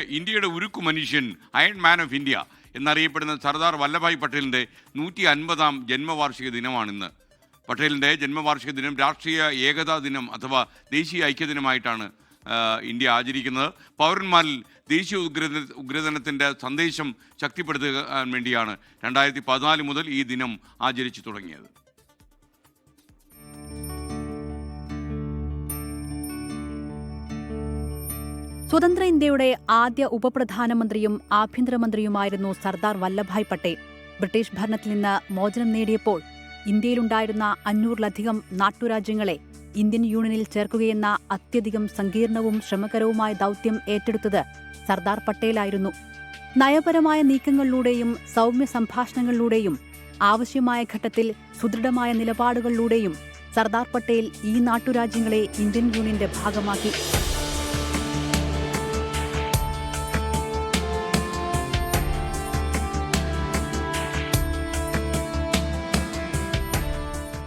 ഇന്ത്യയുടെ ഉരുക്കു മനുഷ്യൻ അയൺ മാൻ ഓഫ് ഇന്ത്യ എന്നറിയപ്പെടുന്ന സർദാർ വല്ലഭായ് പട്ടേലിന്റെ നൂറ്റി അൻപതാം ജന്മവാർഷിക ദിനമാണിന്ന്. പട്ടേലിന്റെ ജന്മവാർഷിക ദിനം രാഷ്ട്രീയ ഏകതാ ദിനം അഥവാ ദേശീയ ഐക്യദിനമായിട്ടാണ് ദിനമായിട്ടാണ് ഇന്ത്യ ആചരിക്കുന്നത്. പൗരന്മാരിൽ ദേശീയ ഉഗ്രത ഉഗ്രതനത്തിന്റെ സന്ദേശം ശക്തിപ്പെടുത്താൻ വേണ്ടിയാണ് രണ്ടായിരത്തി പതിനാല് മുതൽ ഈ ദിനം ആചരിച്ചു തുടങ്ങിയത്. സ്വതന്ത്ര ഇന്ത്യയുടെ ആദ്യ ഉപപ്രധാനമന്ത്രിയും ആഭ്യന്തരമന്ത്രിയുമായിരുന്നു സർദാർ വല്ലഭായ് പട്ടേൽ. ബ്രിട്ടീഷ് ഭരണത്തിൽ നിന്ന് മോചനം നേടിയപ്പോൾ ഇന്ത്യയിലുണ്ടായിരുന്ന അഞ്ഞൂറിലധികം നാട്ടുരാജ്യങ്ങളെ ഇന്ത്യൻ യൂണിയനിൽ ചേർക്കുകയെന്ന അത്യധികം സങ്കീർണവും ശ്രമകരവുമായ ദൗത്യം ഏറ്റെടുത്തത് സർദാർ പട്ടേലായിരുന്നു. നയപരമായ നീക്കങ്ങളിലൂടെയും സൗമ്യ സംഭാഷണങ്ങളിലൂടെയും ആവശ്യമായ ഘട്ടത്തിൽ സുദൃഢമായ നിലപാടുകളിലൂടെയും സർദാർ പട്ടേൽ ഈ നാട്ടുരാജ്യങ്ങളെ ഇന്ത്യൻ യൂണിയന്റെ ഭാഗമാക്കി.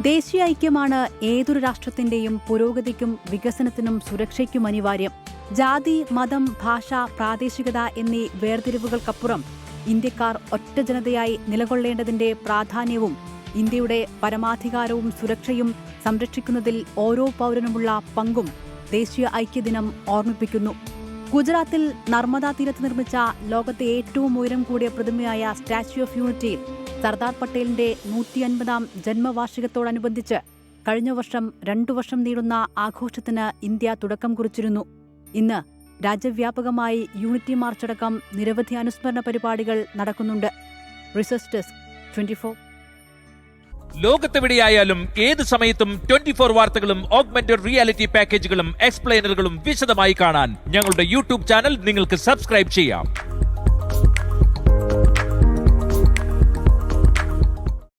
ദേശീയ ഐക്യമാണ് ഏതൊരു രാഷ്ട്രത്തിന്റെയും പുരോഗതിക്കും വികസനത്തിനും സുരക്ഷയ്ക്കും അനിവാര്യം. ജാതി മതം ഭാഷ പ്രാദേശികത എന്നീ വേർതിരിവുകൾക്കപ്പുറം ഇന്ത്യക്കാർ ഒറ്റ ജനതയായി നിലകൊള്ളേണ്ടതിന്റെ പ്രാധാന്യവും ഇന്ത്യയുടെ പരമാധികാരവും സുരക്ഷയും സംരക്ഷിക്കുന്നതിൽ ഓരോ പൗരനുമുള്ള പങ്കും ദേശീയ ഐക്യദിനം ഓർമ്മിപ്പിക്കുന്നു. ഗുജറാത്തിൽ നർമ്മദാ തീരത്ത് നിർമ്മിച്ച ലോകത്തെ ഏറ്റവും ഉയരം കൂടിയ പ്രതിമയായ സ്റ്റാച്യു ഓഫ് യൂണിറ്റിയിൽ സർദാർ പട്ടേലിന്റെ നൂറ്റി അൻപതാം ജന്മവാർഷികത്തോടനുബന്ധിച്ച് കഴിഞ്ഞ വർഷം രണ്ടു വർഷം നീളുന്ന ആഘോഷത്തിന് ഇന്ത്യ തുടക്കം കുറിച്ചിരുന്നു. ഇന്ന് രാജ്യവ്യാപകമായി യൂണിറ്റി മാർച്ചടക്കം നിരവധി അനുസ്മരണ പരിപാടികൾ നടക്കുന്നുണ്ട്. ലോകത്തെവിടെയായാലും ഏത് സമയത്തും ട്വന്റി ഫോർ വാർത്തകളും ഓഗ്മെന്റഡ് റിയാലിറ്റി പാക്കേജുകളും എക്സ്പ്ലെയിനറുകളും വിശദമായി കാണാൻ ഞങ്ങളുടെ യൂട്യൂബ് ചാനൽ നിങ്ങൾക്ക് സബ്സ്ക്രൈബ് ചെയ്യാം.